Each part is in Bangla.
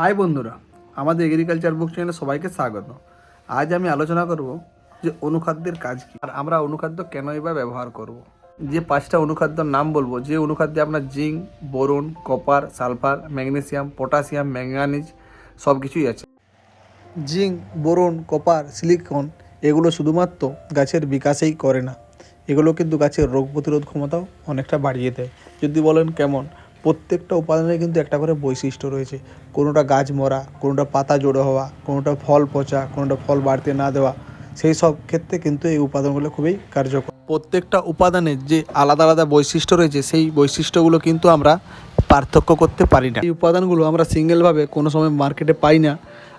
হাই বন্ধুরা, আমাদের এগ্রিকালচার বুক চ্যানেলে সবাইকে স্বাগত। আজ আমি আলোচনা করব যে অনুখাদ্যের কাজ কী আর আমরা অনুখাদ্য কেনই বা ব্যবহার করব। যে পাঁচটা অনুখাদ্যর নাম বলব, যে অনুখাদ্যে আপনার zinc, boron, copper, sulphur, magnesium, potassium, manganese সব কিছুই আছে। জিঙ্ক, বোরন, কপার, সিলিকন এগুলো শুধুমাত্র গাছের বিকাশেই করে না। এগুলো কিন্তু গাছের রোগ প্রতিরোধ ক্ষমতাও অনেকটা বাড়িয়ে দেয়। যদি বলেন কেমন? প্রত্যেকটা উপাদানের কিন্তু একটা করে বৈশিষ্ট্য রয়েছে। কোনোটা গাছ মরা, কোনোটা পাতা জোড়ো হওয়া, কোনোটা ফল পচা, কোনোটা ফল বাড়তে না দেওয়া, সেই সব ক্ষেত্রে কিন্তু এই উপাদানগুলো খুবই কার্যকর। প্রত্যেকটা উপাদানের যে আলাদা আলাদা বৈশিষ্ট্য রয়েছে, সেই বৈশিষ্ট্যগুলো কিন্তু আমরা পার্থক্য করতে পারি না। এই উপাদানগুলো আমরা সিঙ্গেলভাবে কোনো সময় মার্কেটে পাই না।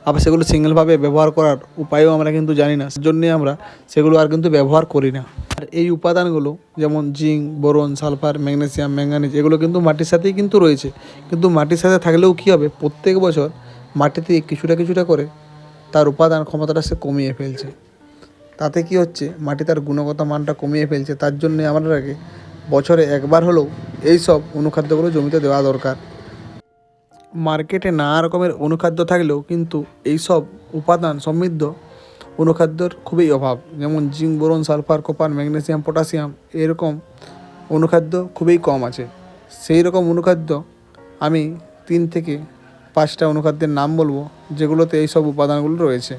আবার সেগুলো সিঙ্গেলভাবে ব্যবহার করার উপায়ও আমরা কিন্তু জানি না। সেজন্যে আমরা সেগুলো আর কিন্তু ব্যবহার করি না। আর এই উপাদানগুলো যেমন zinc, boron, sulphur, magnesium, manganese এগুলো কিন্তু মাটির সাথেই কিন্তু রয়েছে। কিন্তু মাটির সাথে থাকলেও কী হবে? প্রত্যেক বছর মাটিতে কিছুটা কিছুটা করে তার উপাদান ক্ষমতাটা সে কমিয়ে ফেলছে। তাতে কি হচ্ছে? মাটি তার গুণগত মানটা কমিয়ে ফেলছে। তার জন্যে জন্য আমাদেরকে বছরে একবার হলেও এই সব অনুখাদ্যগুলো জমিতে দেওয়া দরকার। মার্কেটে নানা রকমের অনুখাদ্য থাকলেও কিন্তু এই সব উপাদান সমৃদ্ধ অনুখাদ্যর খুবই অভাব। যেমন zinc, boron, sulphur, copper, magnesium, potassium এরকম অনুখাদ্য খুবই কম আছে। সেই রকম অনুখাদ্য আমি তিন থেকে পাঁচটা অনুখাদ্যের নাম বলব, যেগুলোতে এই সব উপাদানগুলো রয়েছে।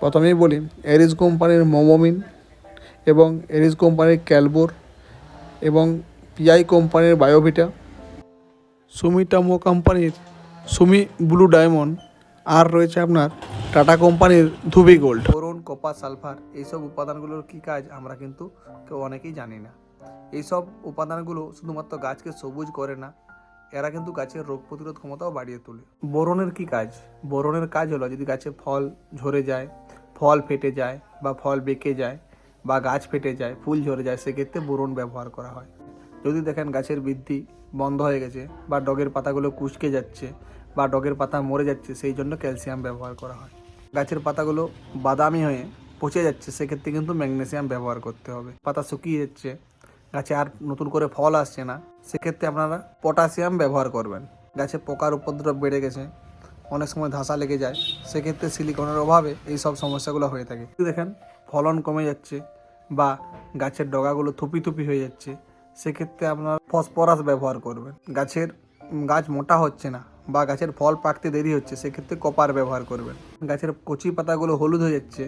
প্রথমেই বলি এরিস কোম্পানির মোমোমিন এবং এরিস কোম্পানির ক্যালবোর এবং পিআই কোম্পানির বায়োভিটা। সুমিটামো কোম্পানির সুমি ব্লু ডায়মন্ড, আর রয়েছে আপনার টাটা কোম্পানির ধুবি গোল্ড। বোরন কপার, সালফার, এইসব উপাদানগুলোর কী কাজ আমরা কিন্তু কেউ অনেকেই জানি না। এইসব উপাদানগুলো শুধুমাত্র গাছকে সবুজ করে না, এরা কিন্তু গাছের রোগ প্রতিরোধ ক্ষমতাও বাড়িয়ে তোলে। বোরনের কি কাজ? বোরনের কাজ হলো যদি গাছে ফল ঝরে যায়, ফল ফেটে যায় বা ফল বেঁকে যায় বা গাছ ফেটে যায়, ফুল ঝরে যায়, সেক্ষেত্রে বোরন ব্যবহার করা হয়। যদি দেখেন গাছের বৃদ্ধি বন্ধ হয়ে গেছে বা ডগের পাতাগুলো কুচকে যাচ্ছে বা ডগের পাতা মরে যাচ্ছে, সেই জন্য ক্যালসিয়াম ব্যবহার করা হয়। গাছের পাতাগুলো বাদামি হয়ে পচে যাচ্ছে, সেক্ষেত্রে কিন্তু ম্যাগনেসিয়াম ব্যবহার করতে হবে। পাতা শুকিয়ে যাচ্ছে, গাছে আর নতুন করে ফল আসছে না, সেক্ষেত্রে আপনারা পটাশিয়াম ব্যবহার করবেন। গাছে পোকার উপদ্রব বেড়ে গেছে, অনেক সময় ধাসা লেগে যায়, সেক্ষেত্রে সিলিকনের অভাবে এই সব সমস্যাগুলো হয়ে থাকে। দেখেন ফলন কমে যাচ্ছে বা গাছের ডগাগুলো থুপি থুপি হয়ে যাচ্ছে সেক্ষেত্রে আপনার ফসফরাস ব্যবহার করবেন। গাছের, গাছ মোটা হচ্ছে না বা গাছের ফল পাকতে দেরি হচ্ছে, সেক্ষেত্রে কপার ব্যবহার করবেন। গাছের কচি পাতাগুলো হলুদ হয়ে যাচ্ছে,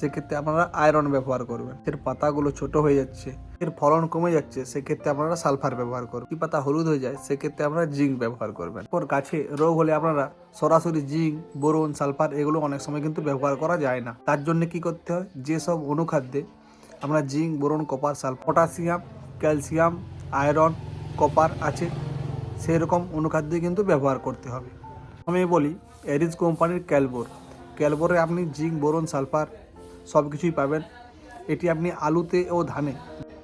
সেক্ষেত্রে আপনারা আয়রন ব্যবহার করবেন। এর পাতাগুলো ছোট হয়ে যাচ্ছে, এর ফলন কমে যাচ্ছে, সেক্ষেত্রে আপনারা সালফার ব্যবহার করবেন। পাতা হলুদ হয়ে যায়, সেক্ষেত্রে আপনারা জিঙ্ক ব্যবহার করবেন। এরপর গাছে রোগ হলে আপনারা সরাসরি জিঙ্ক, বোরন, সালফার এগুলো অনেক সময় কিন্তু ব্যবহার করা যায় না। তার জন্য কি করতে হয়? যেসব অনুখাদ্যে আমরা জিঙ্ক, বোরন, কপার সাল পটাশিয়াম ক্যালসিয়াম, আয়রন, কপার আছে। সেই রকম অনুখাদ্য কিন্তু ব্যবহার করতে হবে। আমি বলি, এরিজ কোম্পানির ক্যালবোর। ক্যালবোরে আপনি জিঙ্ক, বোরন, সালফার সব কিছুই পাবেন। এটি আপনি আলুতে ও ধানে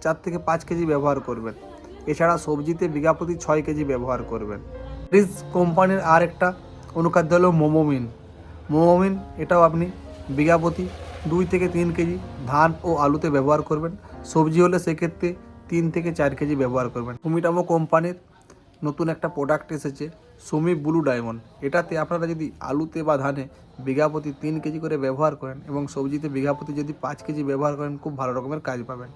চার থেকে পাঁচ কেজি ব্যবহার করবেন। এছাড়া সবজিতে বিঘা প্রতি ছয় কেজি ব্যবহার করবেন। এরিজ কোম্পানির আর একটা অনুখাদ্য হলো মোমোমিন। মোমোমিন, এটাও আপনি বিঘা প্রতি দুই থেকে তিন কেজি ধান ও আলুতে ব্যবহার করবেন। সবজি হলে সেক্ষেত্রে তিন থেকে চার কেজি ব্যবহার করবেন। সুমিটামো কোম্পানির নতুন একটা প্রোডাক্ট এসেছে, সুমি ব্লু ডায়মন্ড। এটাতে আপনারা যদি আলুতে বা ধানে বিঘা প্রতি তিন কেজি করে ব্যবহার করেন এবং সবজিতে বিঘা প্রতি যদি পাঁচ কেজি ব্যবহার করেন, খুব ভালো রকমের কাজ পাবেন।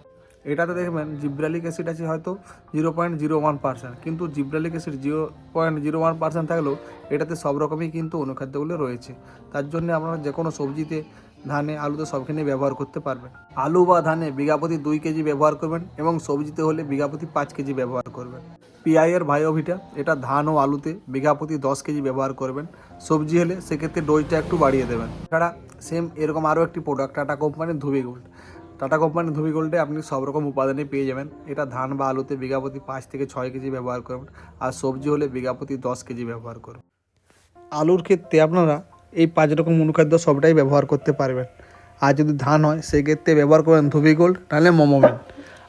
এটাতে দেখবেন জিব্রালিক অ্যাসিড আছে হয়তো zero point zero one percent, কিন্তু gibberellic acid zero point zero one percent থাকলেও এটাতে সব রকমই কিন্তু অনুখাদ্যগুলো রয়েছে। তার জন্য আপনারা যে কোনো সবজিতে ধানে আলুতে সবখানে ব্যবহার করতে পারবেন। আলু বা ধানে বিঘা প্রতি দুই কেজি ব্যবহার করবেন এবং সবজিতে হলে বিঘা প্রতি পাঁচ কেজি ব্যবহার করবেন। পিআই এর ভায়োভিটা এটা ধান ও আলুতে বিঘা প্রতি দশ কেজি ব্যবহার করবেন। সবজি হলে সেক্ষেত্রে ডোজটা একটু বাড়িয়ে দেবেন। এছাড়া সেম এরকম আরও একটি প্রোডাক্ট টাটা কোম্পানির ধুবি গোল্ড টাটা কোম্পানির ধুবি গোল্ডে আপনি সব রকম উপাদানই পেয়ে যাবেন। এটা ধান বা আলুতে বিঘা প্রতি পাঁচ থেকে ছয় কেজি ব্যবহার করবেন। আর সবজি হলে বিঘা প্রতি দশ কেজি ব্যবহার করবেন। আলুর ক্ষেত্রে আপনারা এই পাঁচ রকম অনুখাদ্য সবটাই ব্যবহার করতে পারবেন। আর যদি ধান হয়, সেক্ষেত্রে ব্যবহার করবেন ধুবি গোল্ড নাহলে মোমোমিন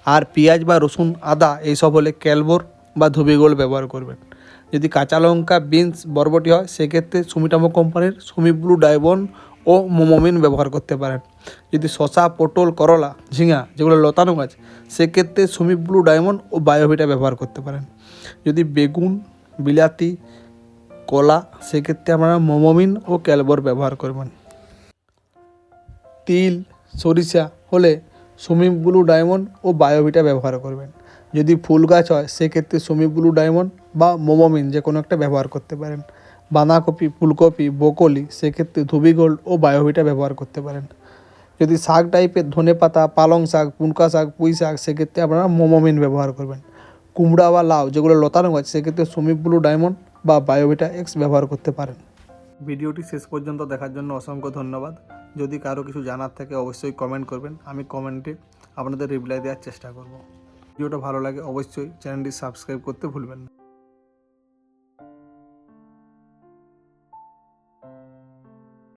আর পেঁয়াজ বা রসুন, আদা, এইসব হলে ক্যালবোর বা ধুবি গোল্ড ব্যবহার করবেন। যদি কাঁচা লঙ্কা, বিনস, বরবটি হয়, সেক্ষেত্রে সুমিটামো কোম্পানির সুমি ব্লু ডায়বন ও মোমোমিন ব্যবহার করতে পারেন। যদি শশা পটল, করলা, ঝিঙা যেগুলো লতানো গাছ, সেক্ষেত্রে সুমি ব্লু ডায়মন্ড ও বায়োভিটা ব্যবহার করতে পারেন। যদি বেগুন, বিলাতি কলা, সেক্ষেত্রে আপনারা মোমোমিন ও ক্যালবর ব্যবহার করবেন তিল, সরিষা হলে সুমি ব্লু ডায়মন্ড ও বায়োভিটা ব্যবহার করবেন। যদি ফুল গাছ হয়, সেক্ষেত্রে সুমি ব্লু ডায়মন্ড বা মোমোমিন যে কোনো একটা ব্যবহার করতে পারেন। বাঁধাকপি, ফুলকপি বকলি সেক্ষেত্রে ধুবি গোল্ড ও বায়োভিটা ব্যবহার করতে পারেন। যদি শাক টাইপের ধনে পাতা, পালং শাক, পুনকা শাক, পুঁই শাক, সেক্ষেত্রে আপনারা মোমোমিন ব্যবহার করবেন। কুমড়া বা লাউ যেগুলো লতানো গাছ, সেক্ষেত্রে সুমি ব্লু ডায়মন্ড বা বায়োভিটা এক্স ব্যবহার করতে পারেন। ভিডিওটি শেষ পর্যন্ত দেখার জন্য অসংখ্য ধন্যবাদ। যদি কারও কিছু জানার থাকে অবশ্যই কমেন্ট করবেন। আমি কমেন্টে আপনাদের রিপ্লাই দেওয়ার চেষ্টা করব। ভিডিওটা ভালো লাগে অবশ্যই চ্যানেলটি সাবস্ক্রাইব করতে ভুলবেন না।